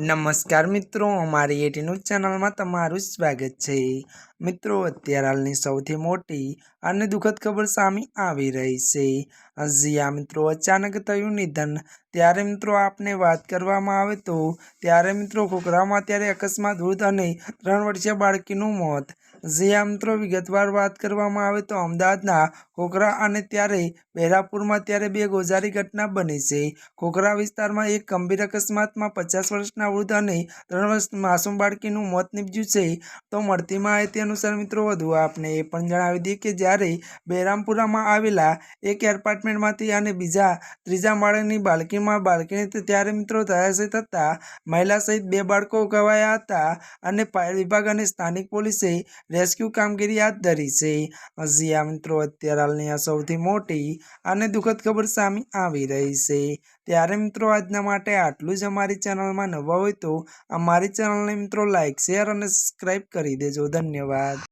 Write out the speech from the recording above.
નમસ્કાર મિત્રો, અમારી એટી ન્યૂઝ ચેનલમાં તમારું સ્વાગત છે. મિત્રો, અત્યારે હાલની સૌથી મોટી અને દુઃખદ ખબર સામે આવી રહી છે. જ્યાં મિત્રો, અચાનક થયું નિધન. ત્યારે, મિત્રો, આપને વાત કરવામાં આવે તો, ત્યારે, મિત્રો, ખોખરામાં ત્યારે અકસ્માત વૃદ્ધ અને ત્રણ વર્ષીય બાળકીનું મોત. જ્યાં મિત્રો, વિગતવાર વાત કરવામાં આવે તો અમદાવાદના ખોખરા અને ત્યારે બેરાપુરમાં ત્યારે બે ગોઝારી ઘટના બની છે. ખોખરા વિસ્તારમાં એક ગંભીર અકસ્માતમાં પચાસ વર્ષના વૃદ્ધ અને ત્રણ વર્ષ માસૂમ બાળકીનું મોત નીપજ્યું છે. તો મળતી માહિતી અનુસાર, મિત્રો, વધુ આપને એ પણ જણાવી દઈએ કે જ્યારે બહેરામપુરામાં આવેલા એક એપાર્ટમેન્ટમાંથી અને બીજા, ત્રીજા માળની બાળકીમાં બાળકીને ત્યારે મિત્રો તયાસી થતાં મહિલા સહિત બે બાળકો ઘવાયા હતા અને ફાયર વિભાગ અને સ્થાનિક પોલીસે રેસ્ક્યુ કામગીરી હાથ ધરી છે. હજી આ મિત્રો અત્યારે હાલની આ સૌથી મોટી અને દુઃખદ ખબર સામે આવી રહી છે. ત્યારે મિત્રો આજના માટે આટલું જ અમારી ચેનલમાં નવા હોય તો અમારી ચેનલને મિત્રો લાઇક શેર અને સબસ્ક્રાઈબ કરી દેજો. ધન્યવાદ.